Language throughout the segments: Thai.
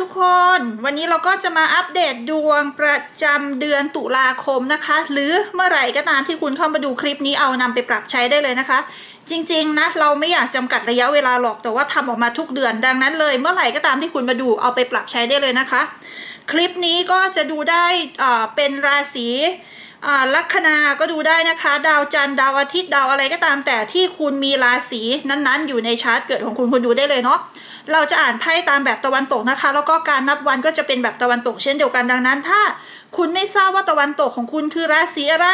ทุกคน วันนี้เราก็จะมาอัปเดตดวงประจำเดือนตุลาคมนะคะ หรือเมื่อไหร่ก็ตามที่คุณเข้ามาดูคลิปนี้เอานำไปปรับใช้ได้เลยนะคะ จริง ๆ นะ เราไม่อยากจำกัดระยะเวลาหรอกแต่ว่าทำออกมาทุกเดือนดังนั้นเลย เมื่อไหร่ก็ตามที่คุณมาดูเอาไปปรับใช้ได้เลยนะคะ คลิปนี้ก็จะดูได้อ่าเป็นราศี ลัคนาก็ดูได้นะคะ ดาวจันทร์ดาวอาทิตย์ดาวอะไรก็ตามแต่ที่คุณมีราศีนั้นๆ อยู่ในชาร์ตเกิดของคุณคุณดูได้เลยเนาะเราจะอ่านไพ่ตามแบบตะวันตกนะคะ แล้วก็การนับวันก็จะเป็นแบบตะวันตกเช่นเดียวกันดังนั้น ถ้าคุณไม่ทราบว่าตะวันตกของคุณคือราศีอะไร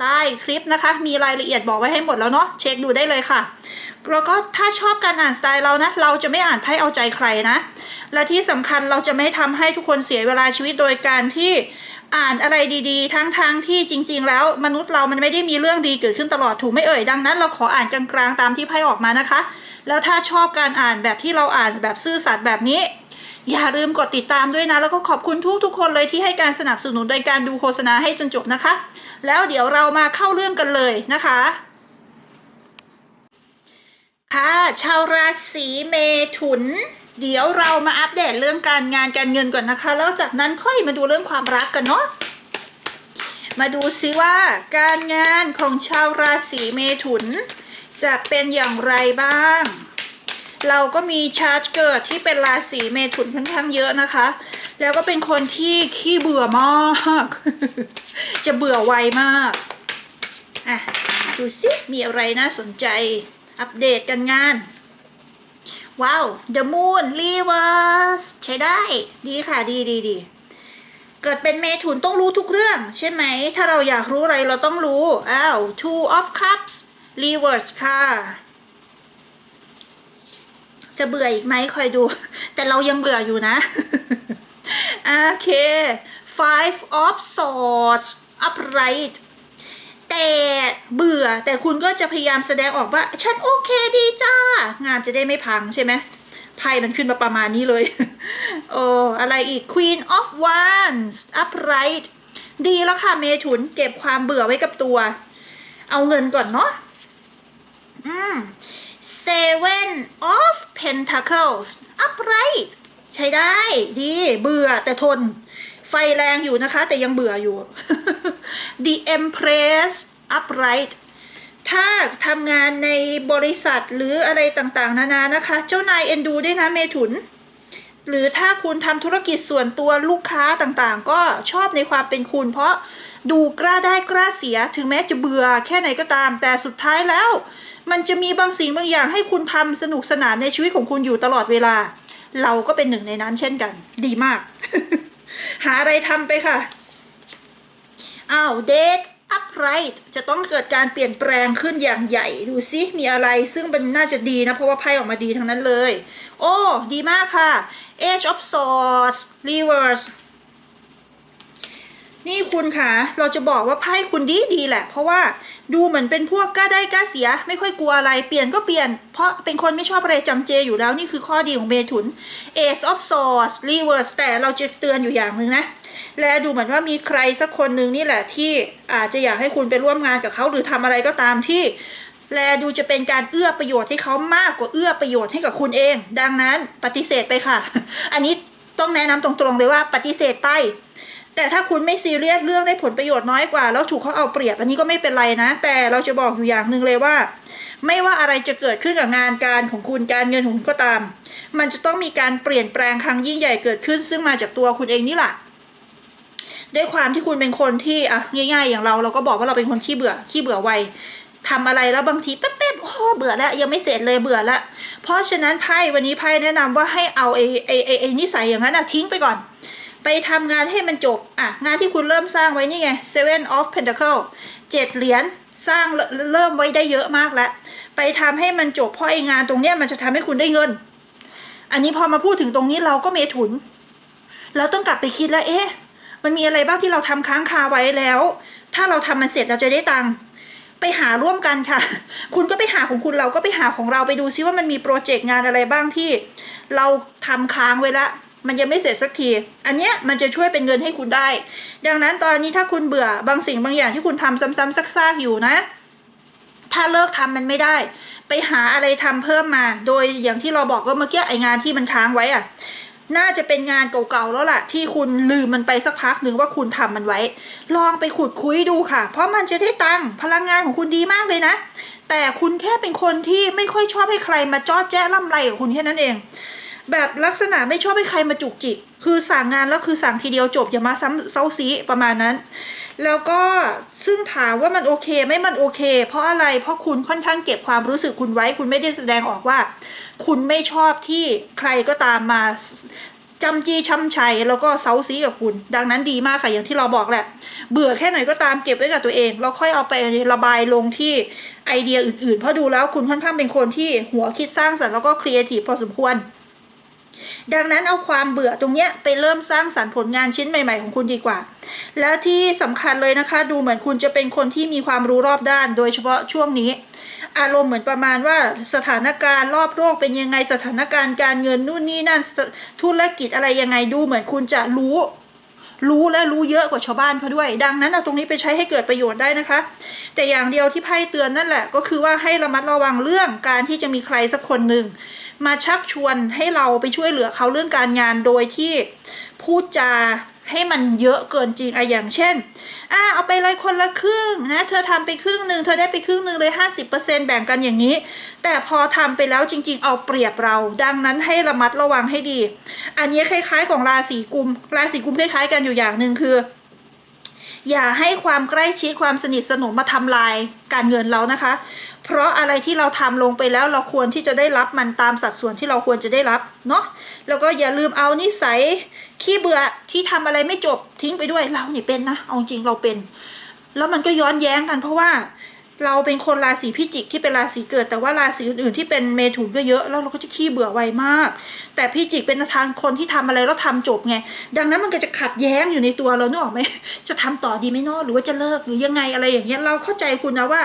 ใต้คลิปนะคะ มีรายละเอียดบอกไว้ให้หมดแล้วเนาะเช็คดูได้เลยค่ะแล้วก็ถ้าชอบการอ่านสไตล์เรานะ เราจะไม่อ่านไพ่เอาใจใครนะ และที่สำคัญเราจะไม่ทำให้ทุกคนเสียเวลาชีวิตโดยการที่ อ่านอะไรดีๆ ทั้งๆทที่จริง ๆ แล้วมนุษย์เรามันไม่ได้มีเรื่องดีเกิดขึ้นตลอดถูกไหม่เอ่ยดังนั้น เราขออ่านกลางๆตามที่ไพ่ออกมานะคะ แล้วถ้าชอบการอ่านแบบที่เราอ่านแบบซื่อสัตย์แบบนี้ อย่าลืมกดติดตามด้วยนะ แล้วก็ขอบคุณทุกทุกๆคนเลยที่ให้การสนับสนุนโดยการดูโฆษณาให้จนจบนะคะ แล้วเดี๋ยวเรามาเข้าเรื่องกันเลยนะคะค่ะชาวราศีเมถุน เดี๋ยวเรามาอัปเดตเรื่องการงานการเงินก่อนนะคะ แล้วจากนั้นค่อยมาดูเรื่องความรักกันเนาะมาดูซิว่าการงานของชาวราศีเมถุน จะเป็นอย่างไรบ้าง เราก็มีชาร์จเกิดที่เป็นราศีเมถุนค่อนข้างเยอะนะคะ แล้วก็เป็นคนที่ขี้เบื่อมาก จะเบื่อไวมาก อะ ดูสิมีอะไรน่าสนใจ อัปเดตกันงาน ว้าว The Moon Reverse ใช้ได้ ดีค่ะดีดีดีเกิดเป็นเมถุนต้องรู้ทุกเรื่อง ใช่ไหม ถ้าเราอยากรู้อะไรเราต้องรู้ อ้าว Two of Cups Reverse ค่ะจะเบื่ออีกไหมคอยดู แต่เรายังเบื่ออยู่นะ โอเค Five of Swords upright แต่เบื่อแต่คุณก็จะพยายามแสดงออกว่า ฉันโอเคดีจ้า งานจะได้ไม่พังใช่ไหมไพ่มันขึ้นมาประมาณนี้เลยโอ้อะไรอีก Queen of Wands upright ดีแล้วค่ะเมถุนเก็บความเบื่อไว้กับตัว เอาเงินก่อนเนาะอืม Seven of Pentacles upright ใช้ได้ ดี เบื่อแต่ทน ไฟแรงอยู่นะคะ แต่ยังเบื่ออยู่ The Empress upright ถ้าทำงานในบริษัทหรืออะไรต่างๆ นานานะคะ เจ้านายเอ็นดูด้วยนะเมถุน หรือถ้าคุณทำธุรกิจส่วนตัวลูกค้าต่างๆ ก็ชอบในความเป็นคุณ เพราะดูกล้าได้กล้าเสียถึงแม้จะเบื่อแค่ไหนก็ตาม แต่สุดท้ายแล้ว มันจะมีบางสิ่งบางอย่างให้คุณทำสนุกสนานในชีวิตของคุณอยู่ตลอดเวลา เราก็เป็นหนึ่งในนั้นเช่นกัน ดีมาก หาอะไรทำไปค่ะ อ้าวเด็กอัปไรต์จะต้องเกิดการเปลี่ยนแปลงขึ้นอย่างใหญ่ ดูซิมีอะไรซึ่งมันน่าจะดีนะ เพราะว่าไพ่ออกมาดีทั้งนั้นเลย โอ้ ดีมากค่ะ Age of Swords Reverse นี่คุณคะเราจะบอกว่าไพ่คุณดีดีแหละ เพราะว่าดูเหมือนเป็นพวกกล้าได้กล้าเสีย ไม่ค่อยกลัวอะไรเปลี่ยนก็เปลี่ยน เพราะเป็นคนไม่ชอบอะไรจำเจอยู่แล้วนี่คือข้อดีของเมถุน Ace of Swords Reverse แต่เราจะเตือนอยู่อย่างหนึ่งนะ และดูเหมือนว่ามีใครสักคนหนึ่งนี่แหละที่อาจจะอยากให้คุณไปร่วมงานกับเขาหรือทำอะไรก็ตามที่แลดูจะเป็นการเอื้อประโยชน์ให้เขามากกว่าเอื้อประโยชน์ให้กับคุณเอง ดังนั้นปฏิเสธไปค่ะ อันนี้ต้องแนะนำตรงๆเลยว่าปฏิเสธไป แต่ถ้าคุณไม่ซีเรียสเรื่องได้ผลประโยชน์น้อยกว่า แล้วถูกเขาเอาเปรียบ อันนี้ก็ไม่เป็นไรนะ แต่เราจะบอกอยู่อย่างหนึ่งเลยว่า ไม่ว่าอะไรจะเกิดขึ้นกับงานการของคุณการเงินของคุณก็ตาม มันจะต้องมีการเปลี่ยนแปลงครั้งยิ่งใหญ่เกิดขึ้น ซึ่งมาจากตัวคุณเองนี่แหละด้วยความที่คุณเป็นคนที่อะง่าย ๆ อย่างเราเราก็บอกว่าเราเป็นคนขี้เบื่อขี้เบื่อไวทำอะไรแล้วบางทีแป๊บๆโอ้เบื่อแล้วยังไม่เสร็จเลยเบื่อแล้วเพราะฉะนั้นไพ่วันนี้ไพ่แนะนำว่าให้เอาไอ้ไอ้ไอ้ไอ้นิสัยอย่างนั้นอะทิ้งไปก่อน ไปทำงานให้มันจบ อะ งานที่คุณเริ่มสร้างไว้นี่ไง Seven of Pentacle เจ็ดเหรียญสร้างเริ่มเริ่มไว้ได้เยอะมากแล้ว ไปทำให้มันจบเพราะไอ้งานตรงเนี้ยมันจะทำให้คุณได้เงิน อันนี้พอมาพูดถึงตรงนี้เราก็เมถุน เราต้องกลับไปคิดแล้วเอ๊ะ มันมีอะไรบ้างที่เราทำค้างคาไว้แล้ว ถ้าเราทำมันเสร็จเราจะได้ตังค์ไปหาร่วมกันค่ะ คุณก็ไปหาของคุณเราก็ไปหาของเราไปดูซิว่ามันมีโปรเจกต์งานอะไรบ้างที่ เราทำค้างไว้ละ มันยังไม่เสร็จสักที อันเนี้ยมันจะช่วยเป็นเงินให้คุณได้ ดังนั้นตอนนี้ถ้าคุณเบื่อบางสิ่งบางอย่างที่คุณทำซ้ำๆซากๆอยู่นะ ถ้าเลิกทำมันไม่ได้ ไปหาอะไรทำเพิ่มมา โดยอย่างที่เราบอกว่าเมื่อกี้ไองานที่มันค้างไว้อะน่าจะเป็นงานเก่าๆแล้วล่ะ ที่คุณลืมมันไปสักพักหนึ่งว่าคุณทำมันไว้ ลองไปขุดคุยดูค่ะ เพราะมันจะได้ตังค์พลังงานของคุณดีมากเลยนะ แต่คุณแค่เป็นคนที่ไม่ค่อยชอบให้ใครมาจ้อแจ้ล่ำไรกับคุณแค่นั้นเอง แบบลักษณะไม่ชอบให้ใครมาจุกจิก คือสั่งงานแล้วคือสั่งทีเดียวจบอย่ามาซ้ำเซาซีประมาณนั้น แล้วก็ซึ่งถามว่ามันโอเคไหม่มันโอเค เพราะอะไรเพราะคุณค่อนข้างเก็บความรู้สึกคุณไว้ คุณไม่ได้แสดงออกว่า คุณไม่ชอบที่ใครก็ตามมาจำจีช้ำชัยแล้วก็เซาซีกับคุณ ดังนั้นดีมากค่ะอย่างที่เราบอกแหละ เบื่อแค่ไหนก็ตามเก็บไว้กับตัวเองแล้วค่อยเอาไประบายลงที่ไอเดียอื่นๆ เพราะดูแล้วคุณค่อนข้างเป็นคนที่หัวคิดสร้างสรรค์แล้วก็ครีเอทีฟพอสมควร ดังนั้นเอาความเบื่อตรงเนี้ยไปเริ่มสร้างสรรค์ผลงานชิ้นใหม่ ๆ ของคุณดีกว่า แล้วที่สำคัญเลยนะคะ ดูเหมือนคุณจะเป็นคนที่มีความรู้รอบด้าน โดยเฉพาะช่วงนี้ อารมณ์เหมือนประมาณว่าสถานการณ์รอบโลกเป็นยังไงสถานการณ์การเงินนู่นนี่นั่นธุรกิจอะไรยังไงดูเหมือนคุณจะรู้ รู้และรู้เยอะกว่าชาวบ้านเขาด้วย ดังนั้นเอาตรงนี้ไปใช้ให้เกิดประโยชน์ได้นะคะ แต่อย่างเดียวที่ไพ่เตือนนั่นแหละ ก็คือว่าให้ระมัดระวังเรื่องการที่จะมีใครสักคนหนึ่งมาชักชวนให้เราไปช่วยเหลือเขาเรื่องการงานโดยที่พูดจา ให้มันเยอะเกินจริงอะอย่างเช่นอ่าเอาไปเลยคนละครึ่งนะเธอทำไปครึ่งหนึ่งเธอได้ไปครึ่งหนึ่งเลยห้าสิบเปอร์เซ็นแบ่งกันอย่างนี้ แต่พอทำไปแล้วจริง ๆ เอาเปรียบเรา ดังนั้นให้ระมัดระวังให้ดี อันนี้คล้าย ๆ ของราศีกุม ราศีกุมคล้ายๆ กันอยู่อย่างหนึ่งคือ อย่าให้ความใกล้ชิดความสนิทสนมมาทำลายการเงินเรานะคะ เพราะอะไรที่เราทำลงไปแล้วเราควรที่จะได้รับมันตามสัดส่วนที่เราควรจะได้รับเนาะแล้วก็อย่าลืมเอานิสัยขี้เบื่อที่ทำอะไรไม่จบทิ้งไปด้วยเราเนี่เป็นนะเอาจริงเราเป็น แล้วมันก็ย้อนแย้งกันเพราะว่า เราเป็นคนราศีพิจิกที่เป็นราศีเกิด แต่ว่าราศีอื่นๆที่เป็นเมถุนก็เยอะแล้วเราก็จะขี้เบื่อไวมาก แต่พิจิกเป็นทางคนที่ทำอะไรแล้วทำจบไง ดังนั้นมันก็จะขัดแย้งอยู่ในตัวเราเนกอะไหมจะทำต่อดีไหมเนาะหรือว่าจะเลิกหรือยังไงอะไรอย่างเงี้ยเราเข้าใจคุณนะว่า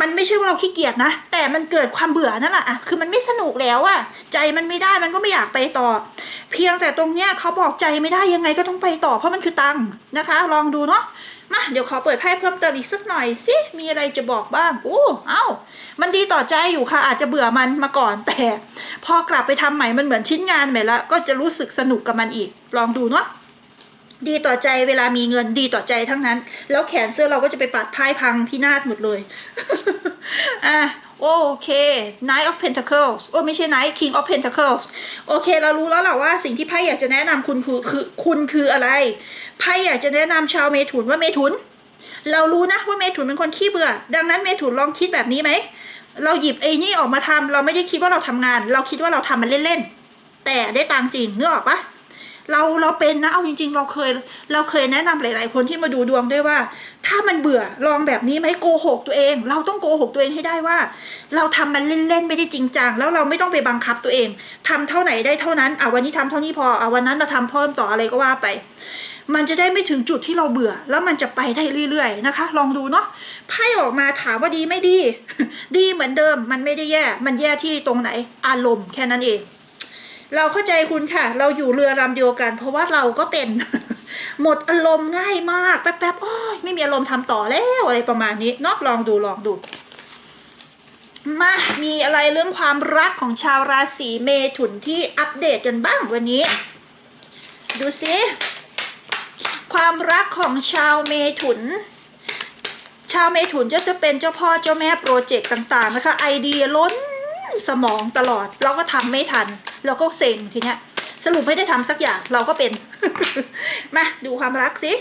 มันไม่ใช่ว่าเราขี้เกียจนะ แต่มันเกิดความเบื่อนั่นแหละอะคือมันไม่สนุกแล้วอะใจมันไม่ได้มันก็ไม่อยากไปต่อ เพียงแต่ตรงเนี้ยเขาบอกใจไม่ได้ยังไงก็ต้องไปต่อเพราะมันคือตังค์นะคะ ลองดูเนาะ มาเดี๋ยวขอเปิดไพ่เพิ่มเติมอีกสักหน่อยสิมีอะไรจะบอกบ้างโอ้เอ้า มันดีต่อใจอยู่ค่ะ อาจจะเบื่อมันมาก่อนแต่ พอกลับไปทำใหม่มันเหมือนชิ้นงานใหม่ละก็จะรู้สึกสนุกกับมันอีก ลองดูเนาะดีต่อใจเวลามีเงินดีต่อใจทั้งนั้น แล้วแขนเสื้อเราก็จะไปปัดไพ่พังพินาศหมดเลย อะ โอเค Knight of Pentacles โอ้ไม่ใช่ Knight King of Pentacles โอเค เรารู้แล้วแหละว่าสิ่งที่ไพ่อยากจะแนะนำคุณคือคือคุณคืออะไรไพ่อยากจะแนะนำชาวเมถุนว่าเมถุน เรารู้นะว่าเมถุนเป็นคนขี้เบื่อ ดังนั้นเมถุนลองคิดแบบนี้ไหม เราหยิบไอ้นี่ออกมาทำเราไม่ได้คิดว่าเราทำงาน เราคิดว่าเราทำมันเล่นๆแต่ได้ตังจริงเนึกออกปะ เราเราเป็นนะเอาจริง ๆ เราเคย เราเคยแนะนำหลาย ๆ คนที่มาดูดวงด้วยว่า ถ้ามันเบื่อลองแบบนี้ไหมโกหกตัวเอง เราต้องโกหกตัวเองให้ได้ว่า เราทำมันเล่นๆไม่ได้จริงจังแล้วเราไม่ต้องไปบังคับตัวเองทำเท่าไหนได้เท่านั้นอะวันนี้ทำเท่านี้พออะวันนั้นเราทำเพิ่มต่ออะไรก็ว่าไปมันจะได้ไม่ถึงจุดที่เราเบื่อ แล้วมันจะไปได้เรื่อยๆนะคะ ลองดูเนาะไพ่ออกมาถามว่าดีไม่ดี ดีเหมือนเดิม มันไม่ได้แย่ มันแย่ที่ตรงไหนอารมณ์แค่นั้นเอง เราเข้าใจคุณค่ะ เราอยู่เรือลำเดียวกัน เพราะว่าเราก็เป็น หมดอารมณ์ง่ายมาก แป๊บๆโอ้ยไม่มีอารมณ์ทำต่อแล้วอะไรประมาณนี้เนาะลองดูลองดูมา มีอะไรเรื่องความรักของชาวราศีเมถุนที่อัปเดตกันบ้างวันนี้ ดูสิความรักของชาวเมถุน ชาวเมถุนจะจะเป็นเจ้าพ่อเจ้าแม่โปรเจกต์ต่าง ๆ นะคะ ไอเดียล้นสมองตลอด เราก็ทำไม่ทัน เราก็เซ็งทีเนี้ยสรุปไม่ได้ทำสักอย่างเราก็เป็น มาดูความรักสิ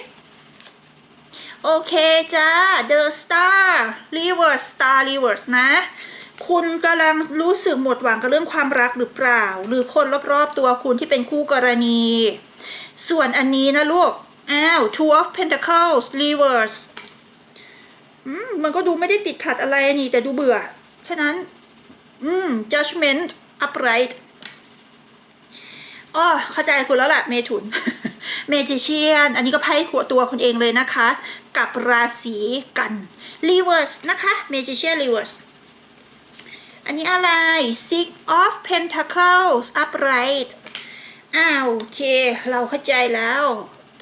โอเคจ้า The Star Reverse Star Reverse นะ คุณกำลังรู้สึกหมดหวังกับเรื่องความรักหรือเปล่า หรือคนรอบๆตัวคุณที่เป็นคู่กรณี ส่วนอันนี้นะลูก อ้าว Two of Pentacles Reverse อืมมันก็ดูไม่ได้ติดขัดอะไรนี่ แต่ดูเบื่อ แค่นั้น อืม Judgment Upright อ๋อเข้าใจคุณแล้วแหละเมถุน เมจิเชียน อันนี้ก็ไพ่ขวตัวคุณเองเลยนะคะ กับราศีกัน Reverse นะคะเมจิเชียน Reverse อันนี้อะไร Six of Pentacles Upright อ้าวโอเค เราเข้าใจแล้ว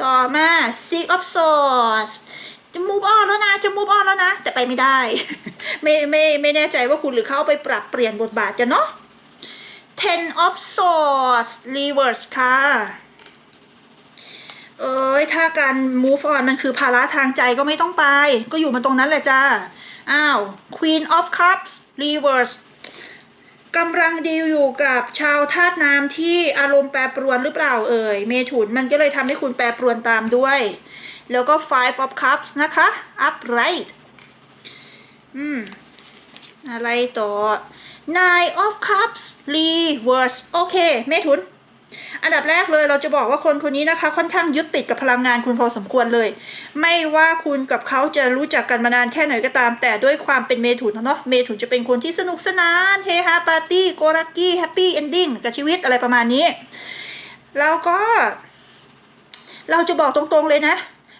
ต่อมา Six of Swords จะ move on แล้วนะ จะ move on แล้วนะ แต่ไปไม่ได้ ไม่ไม่ไม่แน่ใจว่าคุณหรือเขาไปปรับเปลี่ยนบทบาทกันเนาะ ten of swords reverse ค่ะ เอ้ย ถ้าการ move on มันคือภาระทางใจก็ไม่ต้องไป ก็อยู่มันตรงนั้นแหละจ้า อ้าว queen of cups reverse กำลังดีลอยู่กับชาวธาตุน้ำที่อารมณ์แปรปรวนหรือเปล่าเอ่ย เมถุนมันก็เลยทำให้คุณแปรปรวนตามด้วย แล้วก็ five of cups นะคะ upright อืม อะไรต่อ nine of cups reverse โอเคเมถุน อันดับแรกเลยเราจะบอกว่าคนคนนี้นะคะ ค่อนข้างยึดติดกับพลังงานคุณพอสมควรเลย ไม่ว่าคุณกับเขาจะรู้จักกันมานานแค่ไหนก็ตาม แต่ด้วยความเป็นเมถุนเนาะเมถุนจะเป็นคนที่สนุกสนานเฮฮาปาร์ตี้โกรักกี้แฮปปี้เอนดิ้งกับชีวิตอะไรประมาณนี้ แล้วก็ เราจะบอกตรงๆเลยนะ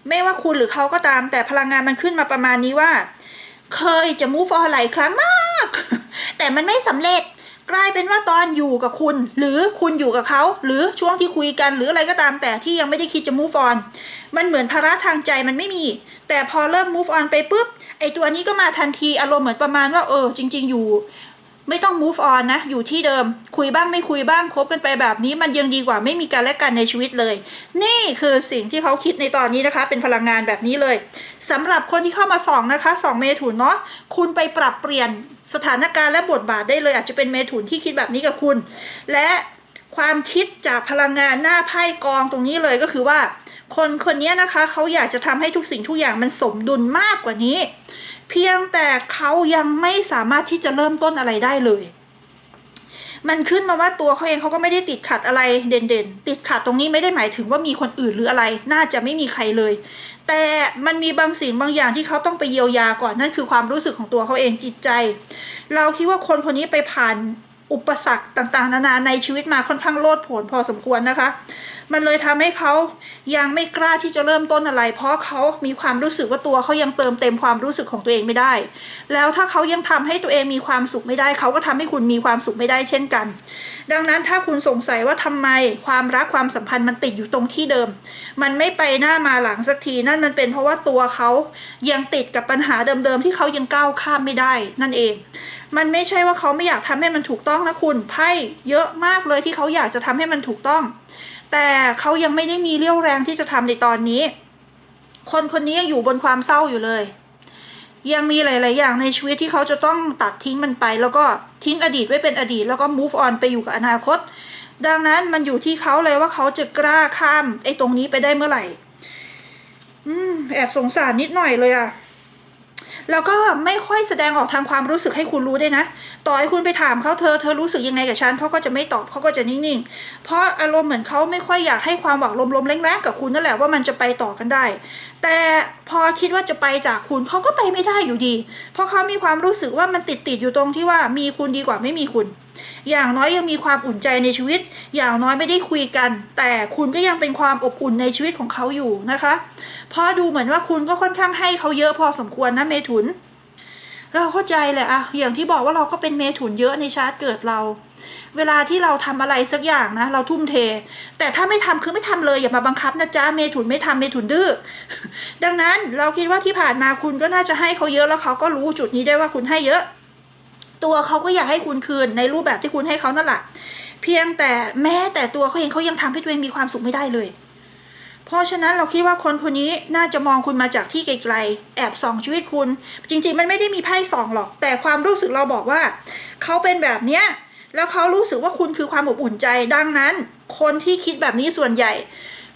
ไม่ว่าคุณหรือเขาก็ตาม แต่พลังงานมันขึ้นมาประมาณนี้ว่า เคยจะ move on หลายครั้งมาก แต่มันไม่สำเร็จกลายเป็นว่าตอนอยู่กับคุณ หรือคุณอยู่กับเขา หรือช่วงที่คุยกัน หรืออะไรก็ตามแต่ที่ยังไม่ได้คิดจะ move on มันเหมือนภาระทางใจมันไม่มี แต่พอเริ่ม move on ไปปุ๊บไอตัวนี้ก็มาทันทีอารมณ์เหมือนประมาณว่าเออจริง ๆ อยู่ ไม่ต้อง move on นะ อยู่ที่เดิม คุยบ้างไม่คุยบ้างคบกันไปแบบนี้ มันยังดีกว่าไม่มีการและกันในชีวิตเลย นี่คือสิ่งที่เขาคิดในตอนนี้นะคะ เป็นพลังงานแบบนี้เลยสำหรับคนที่เข้ามาส่องนะคะส่องเมถุนเนาะคุณไปปรับเปลี่ยนสถานการณ์และบทบาทได้เลย อาจจะเป็นเมถุนที่คิดแบบนี้กับคุณ และความคิดจากพลังงานหน้าไพ่กองตรงนี้เลยก็คือว่า คนคนนี้นะคะเขาอยากจะทำให้ทุกสิ่งทุกอย่างมันสมดุลมากกว่านี้ เพียงแต่เขายังไม่สามารถที่จะเริ่มต้นอะไรได้เลย มันขึ้นมาว่าตัวเขาเองเขาก็ไม่ได้ติดขัดอะไรเด่นๆ ติดขัดตรงนี้ไม่ได้หมายถึงว่ามีคนอื่นหรืออะไร น่าจะไม่มีใครเลย แต่มันมีบางสิ่งบางอย่างที่เขาต้องไปเยียวยาก่อนนั่นคือความรู้สึกของตัวเขาเองจิตใจ เราคิดว่าคนคนนี้ไปผ่านอุปสรรคต่างๆ นานาในชีวิตมาค่อนข้างโลดโผนพอสมควรนะคะมันเลยทำให้เขายังไม่กล้าที่จะเริ่มต้นอะไร เพราะเขามีความรู้สึกว่าตัวเขายังเติมเต็มความรู้สึกของตัวเองไม่ได้ แล้วถ้าเขายังทำให้ตัวเองมีความสุขไม่ได้ เขาก็ทำให้คุณมีความสุขไม่ได้เช่นกัน ดังนั้นถ้าคุณสงสัยว่าทำไมความรักความสัมพันธ์มันติดอยู่ตรงที่เดิม มันไม่ไปหน้ามาหลังสักทีนั่นมันเป็นเพราะว่าตัวเขายังติดกับปัญหาเดิมๆที่เขายังก้าวข้ามไม่ได้ นั่นเอง มันไม่ใช่ว่าเขาไม่อยากทำให้มันถูกต้องนะคุณไพ่เยอะมากเลยที่เขาอยากจะทำให้มันถูกต้อง แต่เขายังไม่ได้มีเรี่ยวแรงที่จะทำในตอนนี้ คนคนนี้ยังอยู่บนความเศร้าอยู่เลย ยังมีหลาย ๆ อย่างในชีวิตที่เขาจะต้องตัดทิ้งมันไป แล้วก็ทิ้งอดีตไว้เป็นอดีต แล้วก็ move on ไปอยู่กับอนาคต ดังนั้นมันอยู่ที่เขาเลยว่าเขาจะกล้าข้ามไอ้ตรงนี้ไปได้เมื่อไหร่ อืม แอบสงสารนิดหน่อยเลยอะ แล้วก็ไม่ค่อยแสดงออกทางความรู้สึกให้คุณรู้ได้นะ ต่อให้คุณไปถามเขาเธอเธอรู้สึกยังไงกับฉันเขาก็จะไม่ตอบเขาก็จะนิ่งๆ เพราะอารมณ์เหมือนเขาไม่ค่อยอยากให้ความหวังลมๆแรงๆกับคุณนั่นแหละว่ามันจะไปต่อกันได้ แต่พอคิดว่าจะไปจากคุณเขาก็ไปไม่ได้อยู่ดี เพราะเขามีความรู้สึกว่ามันติดติดๆอยู่ตรงที่ว่ามีคุณดีกว่าไม่มีคุณ อย่างน้อยยังมีความอุ่นใจในชีวิต อย่างน้อยไม่ได้คุยกัน แต่คุณก็ยังเป็นความอบอุ่นในชีวิตของเขาอยู่นะคะ เพราะดูเหมือนว่าคุณก็ค่อนข้างให้เขาเยอะพอสมควรนะเมถุน เราเข้าใจเลยอะอย่างที่บอกว่าเราก็เป็นเมถุนเยอะในชาร์ตเกิดเรา เวลาที่เราทำอะไรสักอย่างนะ เราทุ่มเท แต่ถ้าไม่ทำคือไม่ทำเลยอย่ามาบังคับนะจ๊ะเมถุนไม่ทำเมถุนดื้อดังนั้นเราคิดว่าที่ผ่านมาคุณก็น่าจะให้เขาเยอะแล้วเขาก็รู้จุดนี้ได้ว่าคุณให้เยอะ ตัวเขาก็อยากให้คุณคืนในรูปแบบที่คุณให้เขานั่นแหละเพียงแต่แม้แต่ตัวเขาเองเขายังทำให้ตัวเองมีความสุขไม่ได้เลย เพราะฉะนั้นเราคิดว่าคนคนนี้น่าจะมองคุณมาจากที่ไกลๆ แอบส่องชีวิตคุณ จริงๆ มันไม่ได้มีไพ่ส่องหรอก แต่ความรู้สึกเราบอกว่า เขาเป็นแบบเนี้ย แล้วเขารู้สึกว่าคุณคือความอบอุ่นใจ ดังนั้น คนที่คิดแบบนี้ส่วนใหญ่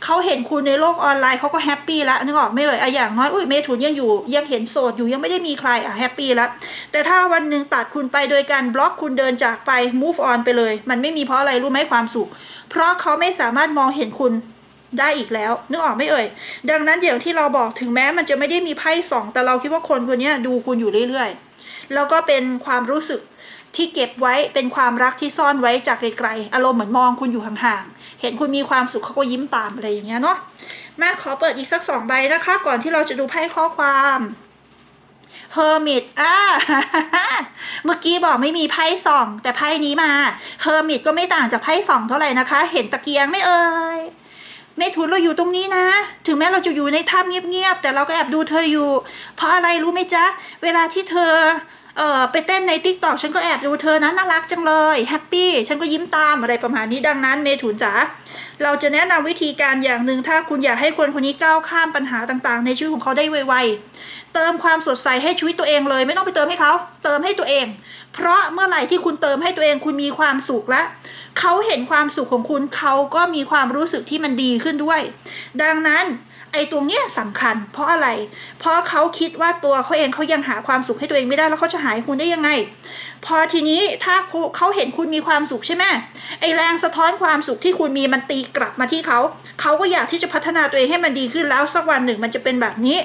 เขาเห็นคุณในโลกออนไลน์เขาก็แฮปปี้ละนึกออกไหม่เอ่ยอะอย่างน้อยอุ้ยเมถุนยังอยู่ ยังเห็นโสดอยู่ยังไม่ได้มีใครอะแฮปปี้ละแต่ถ้าวันหนึ่งตัดคุณไปโดยการบล็อกคุณเดินจากไป move on ไปเลย มันไม่มีเพราะอะไรรู้ไหมความสุข เพราะเขาไม่สามารถมองเห็นคุณ ได้อีกแล้วนึกออกไหม่เอ่ย ดังนั้นอย่างที่เราบอกถึงแม้มันจะไม่ได้มีไพ่สองแต่เราคิดว่าคนคนนี้ดูคุณอยู่เรื่อยๆ แล้วก็เป็นความรู้สึกที่เก็บไว้เป็นความรักที่ซ่อนไว้จากไกลๆอารมณ์เหมือนมองคุณอยู่ห่างๆ เห็นคุณมีความสุขเขาก็ยิ้มตามอะไรอย่างเงี้ยเนาะแม่ขอเปิดอีกสักสองใบนะคะ ก่อนที่เราจะดูไพ่ข้อความเฮอร์มิตอ่าเมื่อกี้บอกไม่มีไพ่สอง แต่ไพ่นี้มาเฮอร์มิตก็ไม่ต่างจากไพ่สองเท่าไหร่นะคะ เห็นตะเกียงไหม่เอ่ย เมทุนเราอยู่ตรงนี้นะ ถึงแม้เราจะอยู่ในถ้ำเงียบๆ แต่เราก็แอบดูเธออยู่ เพราะอะไรรู้ไหมจ๊ะ เวลาที่เธอเออไปเต้นในทิกตอกฉันก็แอบดูเธอนะน่ารักจังเลยแฮปปี้ฉันก็ยิ้มตามอะไรประมาณนี้ดังนั้น เมถุนจ๋าเราจะแนะนำวิธีการอย่างหนึ่งถ้าคุณอยากให้คนคนนี้ก้าวข้ามปัญหาต่างๆ ในชีวิตของเขาได้ไว เติมความสดใสให้ชีวิตตัวเองเลย ไม่ต้องไปเติมให้เขาเติมให้ตัวเอง เพราะเมื่อไหร่ที่คุณเติมให้ตัวเองคุณมีความสุขแล้วเขาเห็นความสุขของคุณเขาก็มีความรู้สึกที่มันดีขึ้นด้วย ดังนั้นไอ้ตรงเนี้ยสำคัญ เพราะอะไร เพราะเขาคิดว่าตัวเขาเองเขายังหาความสุขให้ตัวเองไม่ได้แล้วเขาจะหายคุณได้ยังไง พอทีนี้ถ้าเขาเห็นคุณมีความสุขใช่ไหมไอ้แรงสะท้อนความสุขที่คุณมีมันตีกลับมาที่เขา เขาก็อยากที่จะพัฒนาตัวเองให้มันดีขึ้นแล้วสักวันหนึ่งมันจะเป็นแบบนี้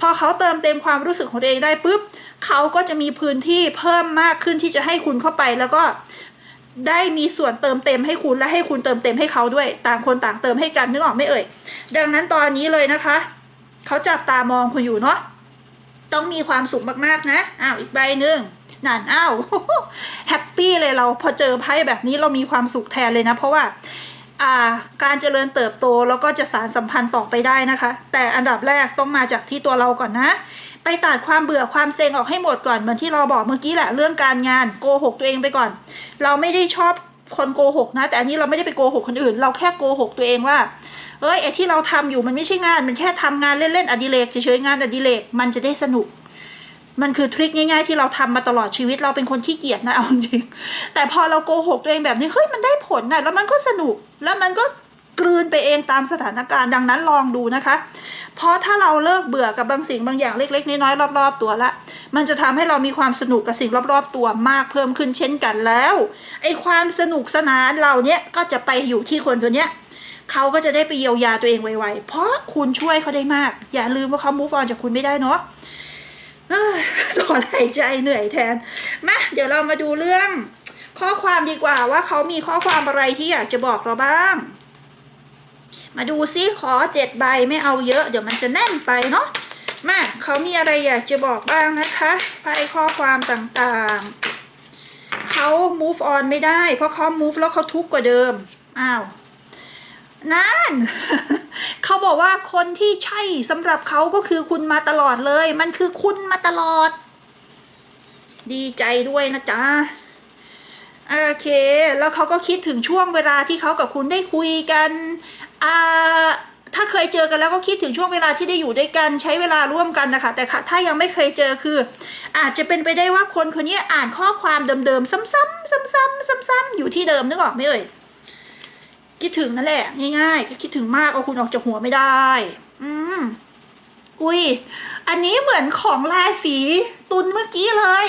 พอเขาเติมเต็มความรู้สึกของตัวเองได้ปุ๊บเขาก็จะมีพื้นที่เพิ่มมากขึ้นที่จะให้คุณเข้าไปแล้วก็ได้มีส่วนเติมเต็มให้คุณและให้คุณเติมเต็มให้เขาด้วย ต่างคนต่างเติมให้กันนึกออกไหม่เอ่ย ดังนั้นตอนนี้เลยนะคะ เขาจับตามองคุณอยู่เนาะต้องมีความสุขมากๆนะอ้าวอีกใบหนึ่งนั่นอ้าวแฮปปี้เลยเราพอเจอไพ่แบบนี้เรามีความสุขแทนเลยนะ เพราะว่า การเจริญเติบโตแล้วก็จะสารสัมพันธ์ต่อไปได้นะคะ แต่อันดับแรกต้องมาจากที่ตัวเราก่อนนะ ไปตัดความเบื่อความเซ็งออกให้หมดก่อนเหมือนที่เราบอกเมื่อกี้แหละเรื่องการงานโกหกตัวเองไปก่อน เราไม่ได้ชอบคนโกหกนะ แต่อันนี้เราไม่ได้ไปโกหกคนอื่น เราแค่โกหกตัวเองว่าเอ้ยไอ้ที่เราทำอยู่มันไม่ใช่งาน มันแค่ทำงานเล่นๆอดิเรกเฉยๆงานอดิเรกมันจะได้สนุก มันคือทริคง่ายๆที่เราทำมาตลอดชีวิตเราเป็นคนขี้เกียจนะเอาจริงแต่พอเราโกหกตัวเองแบบนี้เฮ้ยมันได้ผลนะแล้วมันก็สนุกแล้วมันก็กลืนไปเองตามสถานการณ์ดังนั้นลองดูนะคะ เพราะถ้าเราเลิกเบื่อกับบางสิ่งบางอย่างเล็กๆน้อยๆรอบ ๆ ตัวละมันจะทำให้เรามีความสนุกกับสิ่งรอบ ๆ ตัวมากเพิ่มขึ้นเช่นกันแล้วไอ้ความสนุกสนานเราเนี้ยก็จะไปอยู่ที่คนคนเนี้ยเขาก็จะได้ไปเยียวยาตัวเองไวๆเพราะคุณช่วยเขาได้มาก อย่าลืมว่าเขา move on จากคุณไม่ได้เนาะ ถอนหายใจเหนื่อยแทน มาเดี๋ยวเรามาดูเรื่อง ข้อความดีกว่าว่าเขามีข้อความอะไรที่อยากจะบอกเราบ้าง มาดูซิขอเจ็ดใบไม่เอาเยอะ เดี๋ยวมันจะแน่นไปเนาะมาเขามีอะไรอยากจะบอกบ้างนะคะไพ่ข้อความต่างๆ เขา move on ไม่ได้ เพราะเขา move แล้วเขาทุกข์กว่าเดิม อ้าว นั่น เขาบอกว่าคนที่ใช่สำหรับเขาก็คือคุณมาตลอดเลย มันคือคุณมาตลอด ดีใจด้วยนะจ๊ะโอเค แล้วเขาก็คิดถึงช่วงเวลาที่เขากับคุณได้คุยกันอ่าถ้าเคยเจอกันแล้วก็คิดถึงช่วงเวลาที่ได้อยู่ด้วยกันใช้เวลาร่วมกันนะคะ แต่ถ้ายังไม่เคยเจอคือ อาจจะเป็นไปได้ว่าคนคนนี้อ่านข้อความเดิมๆ ซ้ำๆซ้ำๆซ้ำๆอยู่ที่เดิมนึกออกไหมเอ่ย คิดถึงนั่นแหละ ง่ายๆก็คิดถึงมากเอาคุณออกจากหัวไม่ได้ อืมอุ้ย อันนี้เหมือนของราศีตุลเมื่อกี้เลย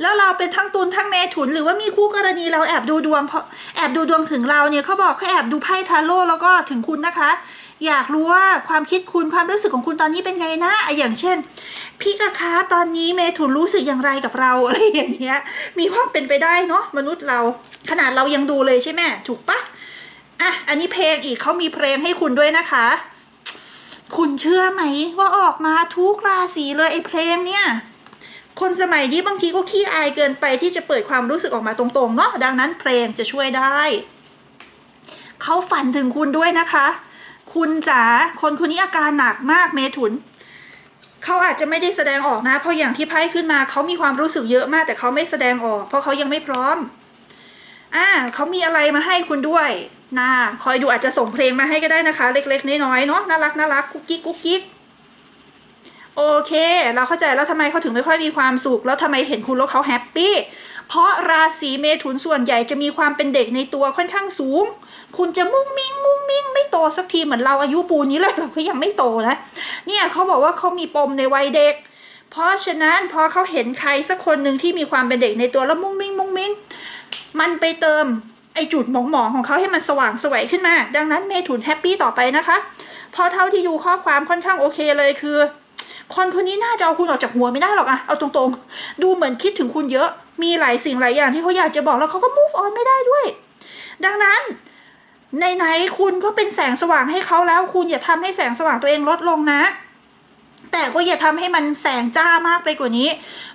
แล้วเราเป็นทั้งตุลทั้งเมถุน หรือว่ามีคู่กรณีเราแอบดูดวงเพราะแอบดูดวงถึงเราเนี่ยเขาบอกเขาแอบดูไพ่ทาโร่แล้วก็ถึงคุณนะคะ อยากรู้ว่าความคิดคุณความรู้สึกของคุณตอนนี้เป็นไงนะอะอย่างเช่น พี่กะคะตอนนี้เมถุนรู้สึกอย่างไรกับเราอะไรอย่างเงี้ย มีความเป็นไปได้เนาะมนุษย์เรา ขนาดเรายังดูเลยใช่ไหมถูกปะ อะ อันนี้เพลงอีกเขามีเพลงให้คุณด้วยนะคะ คุณเชื่อไหมว่าออกมาทุกราศีเลยไอ้เพลงเนี่ย คนสมัยนี้บางทีก็ขี้อายเกินไปที่จะเปิดความรู้สึกออกมาตรงๆเนาะดังนั้นเพลงจะช่วยได้เขาฝันถึงคุณด้วยนะคะ คุณจ๋าคนคนนี้อาการหนักมากเมถุนเขาอาจจะไม่ได้แสดงออกนะ เพราะอย่างที่ไพ่ขึ้นมาเขามีความรู้สึกเยอะมากแต่เขาไม่แสดงออก เพราะเขายังไม่พร้อม อ่าเขามีอะไรมาให้คุณด้วยนะคอยดูอาจจะส่งเพลงมาให้ก็ได้นะคะ เล็ก ๆ น้อยๆเนาะน่ารักน่ารักกุ๊กกิ๊กกุ๊กกิ๊กโอเค เราเข้าใจแล้วทำไมเขาถึงไม่ค่อยมีความสุข แล้วทำไมเห็นคุณแล้วเขาแฮปปี้เพราะราศีเมถุนส่วนใหญ่จะมีความเป็นเด็กในตัวค่อนข้างสูง คุณจะมุ้งมิ้งมุ้งมิ้งไม่โตสักทีเหมือนเราอายุปูนนี้เลยเราก็ยังไม่โตนะเนี่ยเขาบอกว่าเขามีปมในวัยเด็ก เพราะฉะนั้นพอเขาเห็นใครสักคนหนึ่งที่มีความเป็นเด็กในตัวแล้วมุ้งมิ้งมุ้งมิ้ง มันไปเติมไอจุดหมองหมองๆของเขาให้มันสว่างสวยขึ้นมา ดังนั้นเมถุนแฮปปี้ต่อไปนะคะ พอเท่าที่ดูข้อความค่อนข้างโอเคเลยคือ คนคนนี้น่าจะเอาคุณออกจากหัวไม่ได้หรอกอะเอาตรงๆ ดูเหมือนคิดถึงคุณเยอะ มีหลายสิ่งหลายอย่างที่เขาอยากจะบอกแล้วเขาก็ move on ไม่ได้ด้วย ดังนั้นไหนๆคุณก็เป็นแสงสว่างให้เขาแล้ว คุณอย่าทำให้แสงสว่างตัวเองลดลงนะ แต่ก็อย่าทำให้มันแสงจ้ามากไปกว่านี้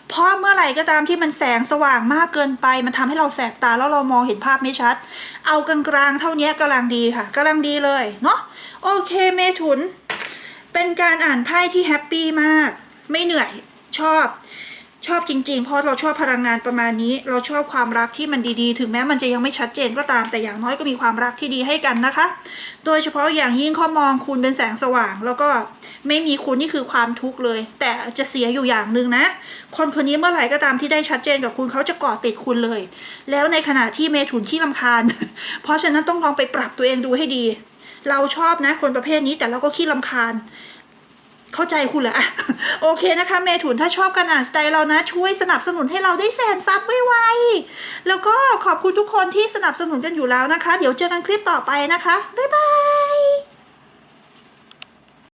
เพราะเมื่อไหร่ก็ตามที่มันแสงสว่างมากเกินไป มันทำให้เราแสบตาแล้วเรามองเห็นภาพไม่ชัด เอากลางๆเท่านี้กำลังดีค่ะกำลังดีเลยเนาะโอเคเมถุน เป็นการอ่านไพ่ที่แฮปปี้มาก ไม่เหนื่อยชอบ ชอบจริง ๆ เพราะเราชอบพลังงานประมาณนี้ เราชอบความรักที่มันดีๆ ถึงแม้มันจะยังไม่ชัดเจนก็ตาม แต่อย่างน้อยก็มีความรักที่ดีให้กันนะคะ โดยเฉพาะอย่างยิ่งเขามองคุณเป็นแสงสว่าง แล้วก็ไม่มีคุณนี่คือความทุกข์เลย แต่จะเสียอยู่อย่างหนึ่งนะ คนคนนี้เมื่อไหร่ก็ตามที่ได้ชัดเจนกับคุณเขาจะเกาะติดคุณเลย แล้วในขณะที่เมถุนขี้ลำคาญ เพราะฉะนั้นต้องลองไปปรับตัวเองดูให้ดี เราชอบนะคนประเภทนี้แต่เราก็ขี้ลำคาญ เข้าใจคุณเหรออะโอเคนะคะ เมถุนถ้าชอบการอ่านสไตล์เรานะ ช่วยสนับสนุนให้เราได้แสนซับไวๆแล้วก็ขอบคุณทุกคนที่สนับสนุนกันอยู่แล้วนะคะ เดี๋ยวเจอกันคลิปต่อไปนะคะ บ๊ายบาย